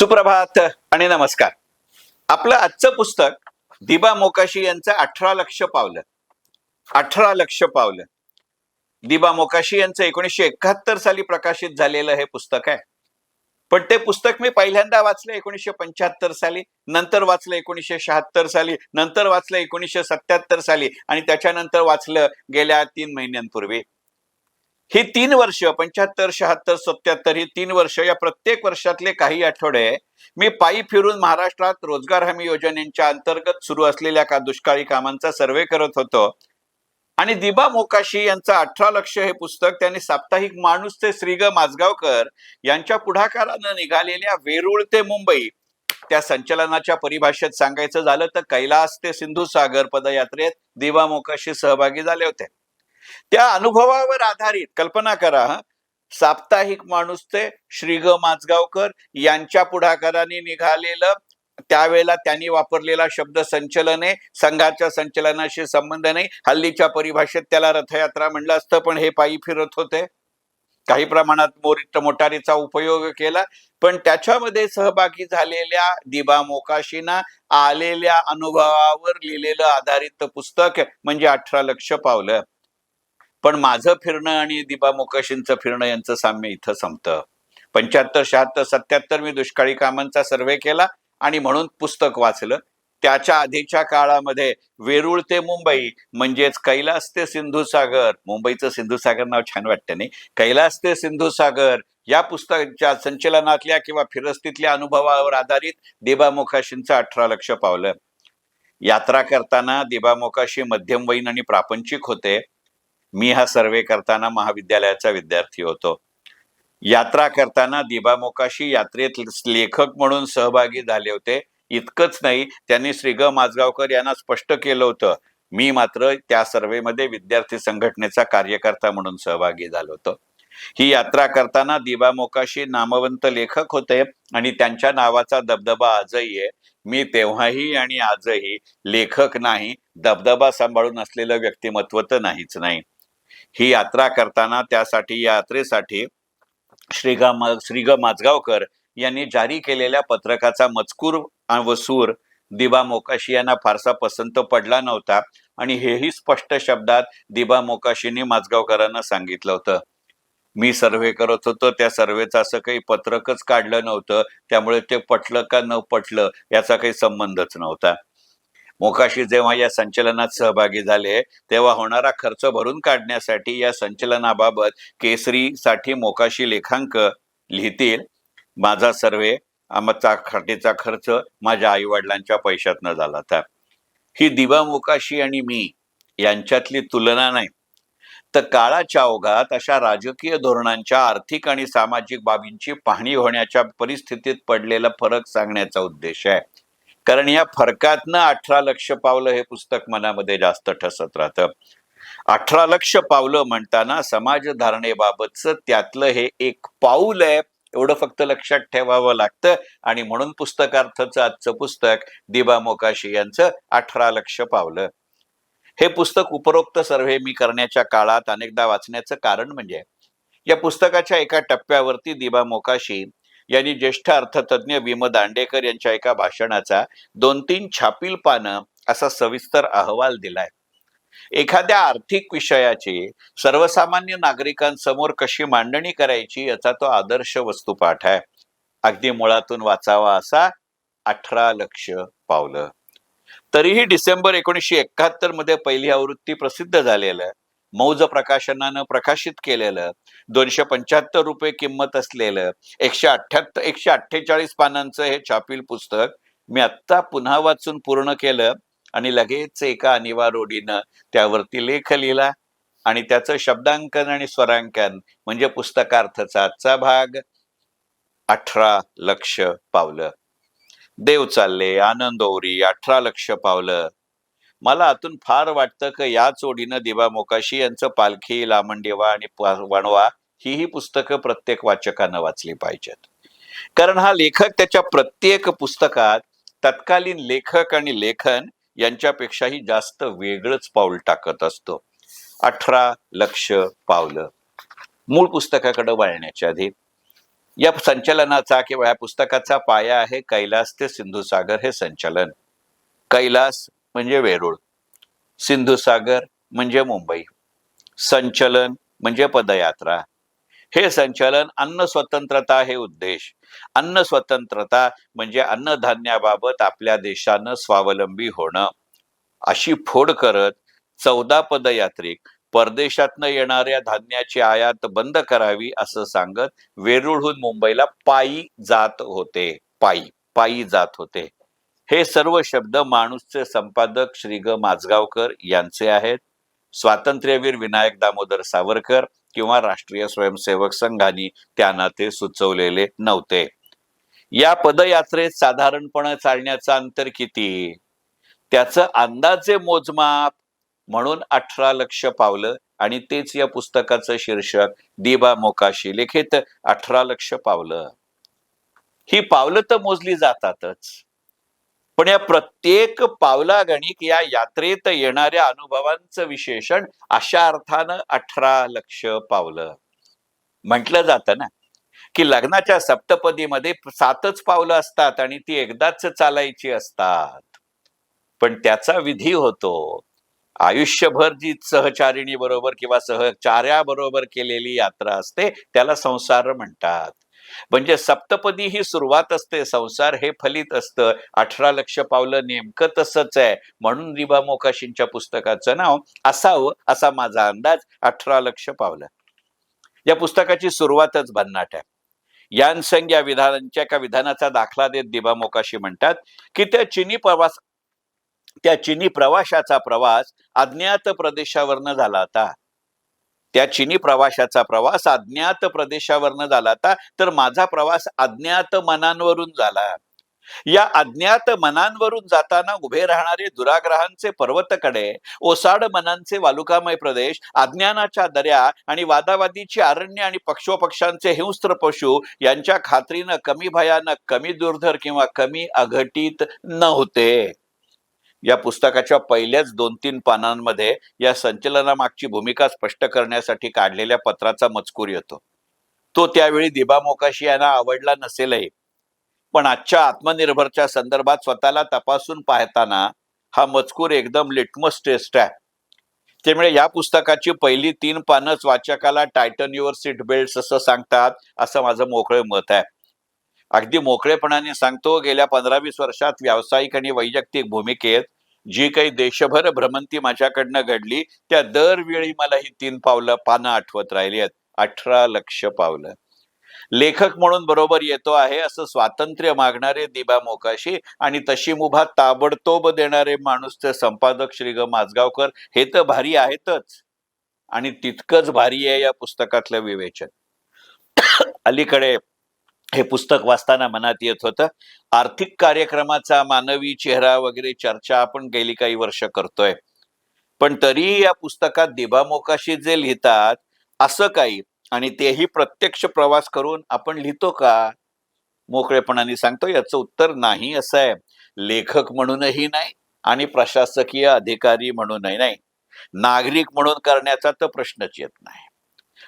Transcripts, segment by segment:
सुप्रभात आणि नमस्कार. आपलं आजचं पुस्तक दिबा मोकाशी यांचं अठरा लक्ष पावलं. अठरा लक्ष पावलं. दिबा मोकाशी यांचं एकोणीसशे एकाहत्तर साली प्रकाशित झालेलं हे पुस्तक आहे. पण ते पुस्तक मी पहिल्यांदा वाचलं एकोणीसशे पंच्याहत्तर साली नंतर वाचलं एकोणीसशे शहात्तर साली नंतर वाचलं एकोणीसशे सत्याहत्तर साली आणि त्याच्यानंतर वाचलं गेल्या तीन महिन्यांपूर्वी. ही तीन वर्ष पंच्याहत्तर शहात्तर सत्याहत्तर ही तीन वर्ष या प्रत्येक वर्षातले काही आठवडे मी पायी फिरून महाराष्ट्रात रोजगार हमी योजनेच्या अंतर्गत सुरू असलेल्या का दुष्काळी कामांचा सर्वे करत होतो. आणि दिबा मोकाशी यांचं अठरा लक्ष हे पुस्तक त्यांनी साप्ताहिक माणूस ते श्रीग माजगावकर यांच्या पुढाकारानं निघालेल्या वेरूळ ते मुंबई त्या संचलनाच्या परिभाषेत सांगायचं झालं तर कैलास ते सिंधू सागर पदयात्रेत दिबा मोकाशी सहभागी झाले होते. त्या अनुभवावर आधारित कल्पना करा साप्ताहिक माणूस ते श्रीग माजगावकर यांच्या पुढाकाराने निघालेलं त्यावेळेला त्यांनी वापरलेला शब्द संचलने संघाच्या संचलनाशी संबंध नाही. हल्लीच्या परिभाषेत त्याला रथयात्रा म्हणलं असतं पण हे पायी फिरत होते. काही प्रमाणात मोरित मोटारीचा उपयोग केला पण त्याच्यामध्ये सहभागी झालेल्या दिबा मोकाशीना आलेल्या अनुभवावर लिहिलेलं आधारित पुस्तक म्हणजे अठरा लक्ष पावलं. पण माझं फिरणं आणि दिबा मोकाशींचं फिरणं यांचं साम्य इथं संपतं. पंच्याहत्तर शहात्तर सत्याहत्तर मी दुष्काळी कामांचा सर्वे केला आणि म्हणून पुस्तक वाचलं. त्याच्या आधीच्या काळामध्ये वेरूळ ते मुंबई म्हणजेच कैलास ते सिंधुसागर मुंबईचं सिंधुसागर नाव छान वाटतं नाही. कैलास ते सिंधुसागर या पुस्तकाच्या संचलनातल्या किंवा फिरस्तीतल्या अनुभवावर आधारित देबा मोकाशींचं अठरा लक्ष पावलं. यात्रा करताना देबा मोकाशी मध्यमवयीन आणि प्रापंचिक होते. मी हा सर्वे करताना महाविद्यालयाचा विद्यार्थी होतो. यात्रा करताना दिबा मोकाशी यात्रेत लेखक म्हणून सहभागी झाले होते. इतकंच नाही त्यांनी श्रीग माजगावकर यांना स्पष्ट केलं होतं. मी मात्र त्या सर्वेमध्ये विद्यार्थी संघटनेचा कार्यकर्ता म्हणून सहभागी झालो होतो. ही यात्रा करताना दिबा मोकाशी नामवंत लेखक होते आणि त्यांच्या नावाचा दबदबा आजही आहे. मी तेव्हाही आणि आजही लेखक नाही दबदबा सांभाळून असलेलं व्यक्तिमत्व तर नाहीच नाही. ही यात्रा करताना त्यासाठी या यात्रेसाठी श्रीगा मा श्रीग माजगावकर यांनी जारी केलेल्या पत्रकाचा मजकूर व सूर दिबा मोकाशी यांना फारसा पसंत पडला नव्हता आणि हेही स्पष्ट शब्दात दिबा मोकाशींनी माजगावकरांना सांगितलं होतं. मी सर्वे करत होतो त्या सर्वेचं असं काही पत्रकच काढलं नव्हतं त्यामुळे ते पटलं का न पटलं याचा काही संबंधच नव्हता. मोकाशी जेव्हा या संचलनात सहभागी झाले तेव्हा होणारा खर्च भरून काढण्यासाठी या संचलनाबाबत केसरीसाठी मोकाशी लेखांक लिहितील. माझा सर्वे आमचा खाटीचा खर्च माझ्या आई वडिलांच्या पैशातनं झाला होता. ही दिवा मोकाशी आणि मी यांच्यातली तुलना नाही. तर काळाच्या ओघात अशा राजकीय धोरणांच्या आर्थिक आणि सामाजिक बाबींची पाहणी होण्याच्या परिस्थितीत पडलेला फरक सांगण्याचा उद्देश आहे. कारण या फरकातनं अठरा लक्ष पावलं हे पुस्तक मनामध्ये जास्त ठसत राहतं. अठरा लक्ष पावलं म्हणताना समाज धारणेबाबतचं त्यातलं हे एक पाऊल आहे एवढं फक्त लक्षात ठेवावं लागतं. आणि म्हणून पुस्तकार्थचं आजचं पुस्तक दिबा मोकाशी यांचं अठरा लक्ष पावलं. हे पुस्तक उपरोक्त सर्वे मी करण्याच्या काळात अनेकदा वाचण्याचं कारण म्हणजे या पुस्तकाच्या एका टप्प्यावरती दिबा मोकाशी यांनी ज्येष्ठ अर्थतज्ञ भीम दांडेकर यांच्या एका भाषणाचा दोन तीन छापील पानं असा सविस्तर अहवाल दिलाय. एखाद्या आर्थिक विषयाची सर्वसामान्य नागरिकांसमोर कशी मांडणी करायची याचा तो आदर्श वस्तुपाठ आहे. अगदी मुळातून वाचावा असा अठरा लक्ष पावलं. तरीही डिसेंबर एकोणीसशे एकाहत्तरमध्ये पहिली आवृत्ती प्रसिद्ध झालेलं मौज प्रकाशनानं प्रकाशित केलेलं दोनशे पंच्याहत्तर रुपये किंमत असलेलं एकशे अठ्ठ्याहत्तर एकशे अठ्ठेचाळीस पानांचं हे छापील पुस्तक मी आत्ता पुन्हा वाचून पूर्ण केलं आणि लगेच एका अनिवार ओढीनं त्यावरती लेख लिहिला आणि त्याचं शब्दांकन आणि स्वरांकन म्हणजे पुस्तकार्थचा आजचा भाग अठरा लक्ष पावलं. देव चालले आनंद ओरी अठरा लक्ष पावलं. मला आतून फार वाटतं की या चोडीनं दिवा मोकाशी यांचं पालखी लामणदेवा आणि वणवा ही ही पुस्तकं प्रत्येक वाचकानं वाचली पाहिजेत. कारण हा लेखक त्याच्या प्रत्येक पुस्तकात तत्कालीन लेखक आणि लेखन यांच्यापेक्षाही जास्त वेगळंच पाऊल टाकत असतो. अठरा लक्ष पावलं. मूळ पुस्तकाकडे वळण्याच्या आधी. या संचलनाचा किंवा या पुस्तकाचा पाया आहे कैलास ते सिंधुसागर हे संचलन. कैलास म्हणजे वेरूळ सिंधुसागर म्हणजे मुंबई संचलन म्हणजे पदयात्रा. हे संचलन अन्न स्वतंत्रता हे उद्देश. अन्न स्वतंत्रता म्हणजे अन्नधान्याबाबत आपल्या देशानं स्वावलंबी होणं. अशी फोड करत चौदा पदयात्रिक परदेशातनं येणाऱ्या धान्याची आयात बंद करावी असं सांगत वेरूळहून मुंबईला पायी जात होते. पायी पायी जात होते. हे सर्व शब्द माणूसचे संपादक श्री ग माजगावकर यांचे आहेत. स्वातंत्र्यवीर विनायक दामोदर सावरकर किंवा राष्ट्रीय स्वयंसेवक संघाने त्यांना ते सुचवलेले नव्हते. या पदयात्रेत साधारणपणे चालण्याचं अंतर किती? त्याचं अंदाजे मोजमाप म्हणून अठरा लक्ष पावलं आणि तेच या पुस्तकाचं शीर्षक दिबा मोकाशी लिखित अठरा लक्ष पावलं. ही पावलं तर मोजली जातातच. पण या प्रत्येक पावलागणिक या यात्रेत येणाऱ्या अनुभवांचं विशेषण अशा अर्थानं अठरा लक्ष पावलं. म्हटलं जातं ना की लग्नाच्या सप्तपदीमध्ये सातच पावलं असतात आणि ती एकदाच चालायची असतात. पण त्याचा विधी होतो. आयुष्यभर जी सहचारिणी बरोबर किंवा सहचार्या बरोबर केलेली यात्रा असते त्याला संसार म्हणतात. म्हणजे सप्तपदी ही सुरुवात असते संसार हे फलित असतं. अठरा लक्ष पावलं नेमकं तसंच आहे. म्हणून रिबा मोकाशींच्या पुस्तकाचं नाव असावं असा माझा अंदाज अठरा लक्ष पावलं. या पुस्तकाची सुरुवातच भन्नाट आहे. यानसंग या विधानांच्या एका विधानाचा दाखला देत दिबा मोकाशी म्हणतात की त्या चिनी प्रवास त्या चिनी प्रवाशाचा प्रवास अज्ञात प्रदेशावरनं झाला होता. त्या चिनी प्रवाशाचा प्रवास अज्ञात प्रदेशावरनं झाला होता. तर माझा प्रवास अज्ञात मनांवरून झाला. या अज्ञात मनांवरून जाताना उभे राहणारे दुराग्रहांचे पर्वतकडे ओसाड मनांचे वालुकामय प्रदेश अज्ञानाच्या दर्या आणि वादावादीची अरण्य आणि पक्षोपक्षांचे हिंस्त्र पशु यांच्या खात्रीनं कमी भयानक कमी दुर्धर किंवा कमी अघटित नव्हते. या पुस्तकाच्या पहिल्याच दोन तीन पानांमध्ये या संचलनामागची भूमिका स्पष्ट करण्यासाठी काढलेल्या पत्राचा मजकूर येतो. तो त्यावेळी दिबा मोकाशी यांना आवडला नसेलही. पण आजच्या आत्मनिर्भरच्या संदर्भात स्वतःला तपासून पाहताना हा मजकूर एकदम लिटमस टेस्ट आहे. त्यामुळे या पुस्तकाची पहिली तीन पानच वाचकाला टायटन युअर सीट बेल्ट असं सांगतात असं माझं मोकळे मत आहे. अगदी मोकळेपणाने सांगतो गेल्या पंधरा वीस वर्षात व्यावसायिक आणि वैयक्तिक भूमिकेत जी काही देशभर भ्रमंती माझ्याकडनं घडली त्या दरवेळी मला ही तीन पावलं पानं आठवत राहिली आहेत. अठरा लक्ष पावलं. लेखक म्हणून बरोबर येतो आहे असं स्वातंत्र्य मागणारे दिबा मोकाशी आणि तशी मुभा ताबडतोब देणारे माणूसचे संपादक श्री ग. माजगावकर हे तर भारी आहेतच. आणि तितकंच भारी आहे या पुस्तकातलं विवेचन. अलीकडे हे पुस्तक वाचताना मनात येत होतं. आर्थिक कार्यक्रमाचा मानवी चेहरा वगैरे चर्चा आपण गेली काही वर्ष करतोय. पण तरीही या पुस्तकात दिबामोकाशी जे लिहितात असं काही आणि तेही प्रत्यक्ष प्रवास करून आपण लिहितो का? मोकळेपणाने सांगतो याचं उत्तर नाही असं आहे. लेखक म्हणूनही नाही आणि प्रशासकीय अधिकारी म्हणूनही नाही. नागरिक म्हणून करण्याचा तर प्रश्नच येत नाही.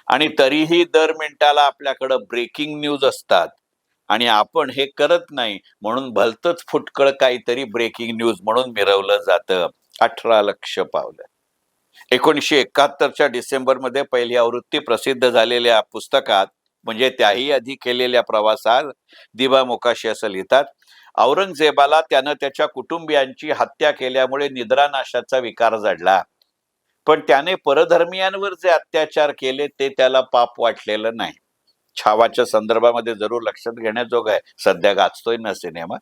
आणि तरीही दर मिनिटाला आपल्याकडं ब्रेकिंग न्यूज असतात. आणि आपण हे करत नाही म्हणून भलतच फुटकळ काहीतरी ब्रेकिंग न्यूज म्हणून मिरवलं जातं. अठरा लक्ष पावलं. एकोणीसशे एकाहत्तरच्या डिसेंबरमध्ये पहिली आवृत्ती प्रसिद्ध झालेल्या पुस्तकात म्हणजे त्याही आधी केलेल्या प्रवासात दिबा मोकाशी असं लिहितात औरंगजेबाला त्यानं त्याच्या कुटुंबियांची हत्या केल्यामुळे निद्रानाशाचा विकार जडला पण त्याने परधर्मियांवर जे अत्याचार केले ते त्याला पाप वाटलेलं नाही. छावाच्या संदर्भामध्ये जरूर लक्षात घेण्याजोग आहे. सध्या गाजतोय ना सिनेमा.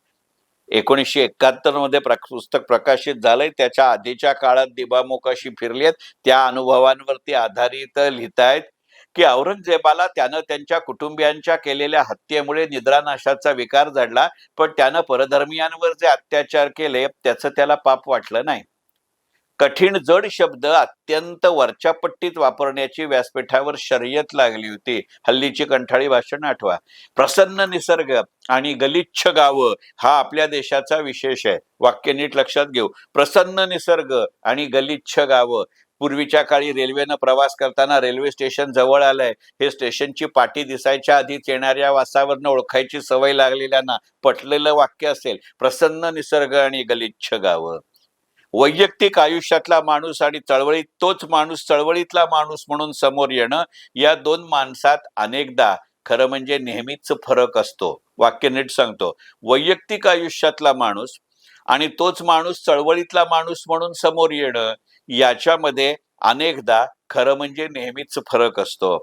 एकोणीसशे एकाहत्तरमध्ये पुस्तक प्रकाशित झालंय. त्याच्या आधीच्या काळात दिबामुखाशी फिरली आहेत. त्या अनुभवांवरती आधारित लिहितायत की औरंगजेबाला त्यानं त्यांच्या कुटुंबियांच्या केलेल्या हत्येमुळे निद्रानाशाचा विकार जडला पण त्यानं परधर्मियांवर जे अत्याचार केले त्याचं त्याला पाप वाटलं नाही. कठीण जड शब्द अत्यंत वरच्या पट्टीत वापरण्याची व्यासपीठावर शर्यत लागली होती. हल्लीची कंठाळी भाषण आठवा. प्रसन्न निसर्ग आणि गलिच्छ गावं हा आपल्या देशाचा विशेष आहे. वाक्य नीट लक्षात घेऊ. प्रसन्न निसर्ग आणि गलिच्छ गावं. पूर्वीच्या काळी रेल्वेनं प्रवास करताना रेल्वे स्टेशन जवळ आलंय. हे स्टेशनची पाटी दिसायच्या आधीच येणाऱ्या वासावरनं ओळखायची सवय लागलेल्यांना पटलेलं वाक्य असेल. प्रसन्न निसर्ग आणि गलिच्छ गावं. वैयक्तिक आयुष्यातला माणूस आणि चळवळीत तोच माणूस चळवळीतला माणूस म्हणून समोर येणं या दोन माणसात अनेकदा खरं म्हणजे नेहमीच फरक असतो. वाक्य नीट सांगतो. वैयक्तिक आयुष्यातला माणूस आणि तोच माणूस चळवळीतला माणूस म्हणून समोर येणं याच्यामध्ये अनेकदा खरं म्हणजे नेहमीच फरक असतो.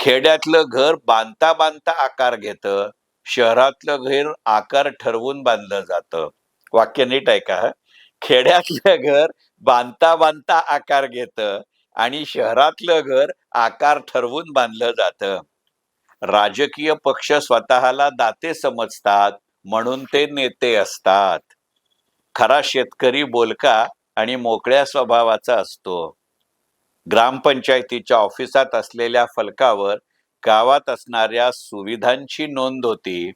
खेड्यातलं घर बांधता बांधता आकार घेतं शहरातलं घर आकार ठरवून बांधलं जातं. वाक्य नीट आहे का खेड्यातलं घर बांधता बांधता आकार घेत आणि शहरातलं घर आकार ठरवून बांधलं जातं. राजकीय पक्ष स्वतःला दाते समजतात म्हणून ते नेते असतात. खरा शेतकरी बोलका आणि मोकळ्या स्वभावाचा असतो. ग्रामपंचायतीच्या ऑफिसात असलेल्या फलकावर गावात असणाऱ्या सुविधांची नोंद होती.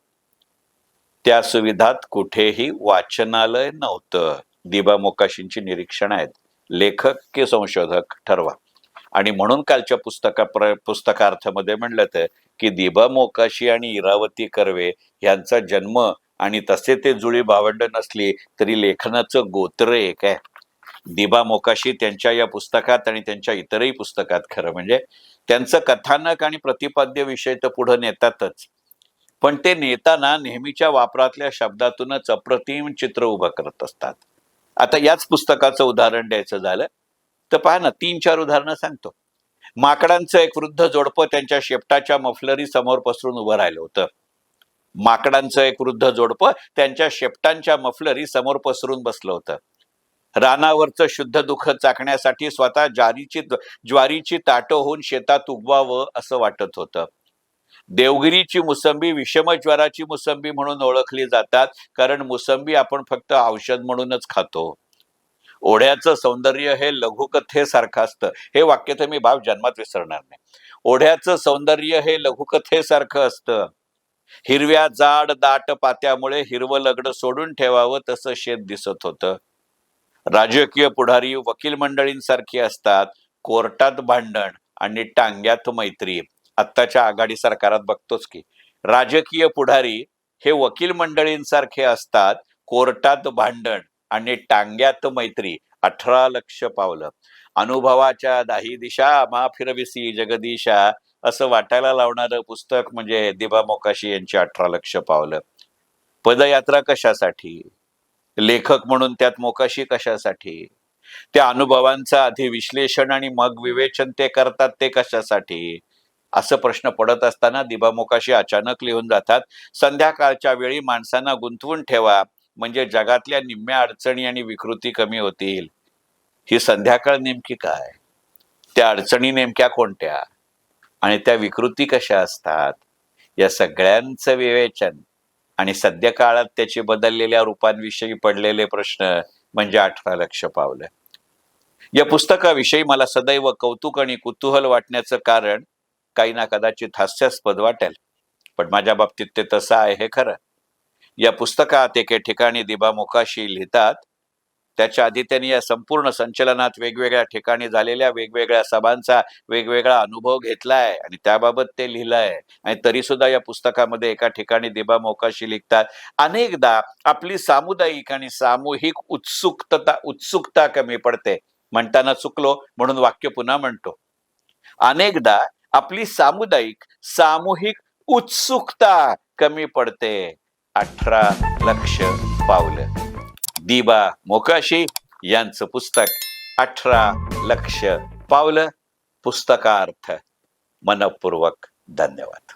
त्या सुविधात कुठेही वाचनालय नव्हतं. दिबा मोकाशींची निरीक्षण आहेत. लेखक की संशोधक? ठरवा. आणि म्हणून कालच्या पुस्तका प्र पुस्तकार्थामध्ये म्हणलं तर की दिबा मोकाशी आणि इरावती कर्वे यांचा जन्म आणि तसे ते जुळी भावंड नसली तरी लेखनाचं गोत्र एक आहे. दिबा मोकाशी त्यांच्या या पुस्तकात आणि त्यांच्या इतरही पुस्तकात खरं म्हणजे त्यांचं कथानक आणि प्रतिपाद्य विषय तर पुढं नेतातच. पण ते नेताना नेहमीच्या वापरातल्या शब्दातूनच अप्रतिम चित्र उभं करत असतात. आता याच पुस्तकाचं उदाहरण द्यायचं झालं तर पहा ना तीन चार उदाहरणं सांगतो. माकडांचं एक वृद्ध जोडपं त्यांच्या शेपटाच्या मफलरी समोर पसरून उभं राहिलं होतं. माकडांचं एक वृद्ध जोडपं त्यांच्या शेपटांच्या मफलरी समोर पसरून बसलं होतं. रानावरचं शुद्ध दुःख चाकण्यासाठी स्वतः ज्वारीची ज्वारीची ताटं होऊन शेतात उगवावं असं वाटत होतं. देवगिरीची मुसंबी विषमज्वराची मुसंबी म्हणून ओळखली जातात कारण मुसंबी आपण फक्त औषध म्हणूनच खातो. ओढ्याचं सौंदर्य हे लघुकथेसारखं असतं. हे वाक्य तर मी भाव जन्मात विसरणार नाही. ओढ्याचं सौंदर्य हे लघुकथेसारखं असतं. हिरव्या जाड दाट पात्यामुळे हिरवं लगडं सोडून ठेवावं तसं शेत दिसत होतं. राजकीय पुढारी वकील मंडळींसारखी असतात. कोर्टात भांडण आणि टांग्यात मैत्री. आत्ताच्या आघाडी सरकारात बघतोच की. राजकीय पुढारी हे वकील मंडळींसारखे असतात कोर्टात भांडण आणि टांग्यात मैत्री अठरा लक्ष पावलं. अनुभवाच्या दाही दिशा मा फिरविसी जगदीशा असं वाटायला लावणारं पुस्तक म्हणजे दिबा मोकाशी यांची अठरा लक्ष पावलं. पदयात्रा कशासाठी? लेखक म्हणून त्यात मोकाशी कशासाठी? त्या अनुभवांचं आधी विश्लेषण आणि मग विवेचन ते करतात ते कशासाठी? असं प्रश्न पडत असताना दिबामुखाशी अचानक लिहून जातात संध्याकाळच्या वेळी माणसांना गुंतवून ठेवा म्हणजे जगातल्या निम्म्या अडचणी आणि विकृती कमी होतील. ही संध्याकाळ नेमकी काय? त्या अडचणी नेमक्या कोणत्या? आणि त्या विकृती कशा असतात? या सगळ्यांचं विवेचन आणि सध्या काळात त्याचे बदललेल्या रूपांविषयी पडलेले प्रश्न म्हणजे अठरा लक्ष पावलं. या पुस्तकाविषयी मला सदैव कौतुक आणि कुतूहल वाटण्याचं कारण काही ना कदाचित हास्यास्पद वाटेल. पण माझ्या बाबतीत ते तसं आहे हे खरं. या पुस्तकात एके ठिकाणी दिबा मोकाशी लिहितात त्याच्या आधी त्यांनी या संपूर्ण संचलनात वेगवेगळ्या ठिकाणी झालेल्या वेगवेगळ्या सभांचा वेगवेगळा अनुभव घेतलाय आणि त्याबाबत ते लिहिलंय. आणि तरी सुद्धा या पुस्तकामध्ये एका ठिकाणी दिबा मोकाशी लिखतात अनेकदा आपली सामुदायिक आणि सामूहिक उत्सुकता उत्सुकता कमी पडते. म्हणताना चुकलो म्हणून वाक्य पुन्हा म्हणतो. अनेकदा आपली सामुदायिक सामूहिक उत्सुकता कमी पडते. अठरा लक्ष पावलं. दिबा मोकाशी यांचं पुस्तक अठरा लक्ष पावलं. पुस्तकार्थ. मनपूर्वक धन्यवाद.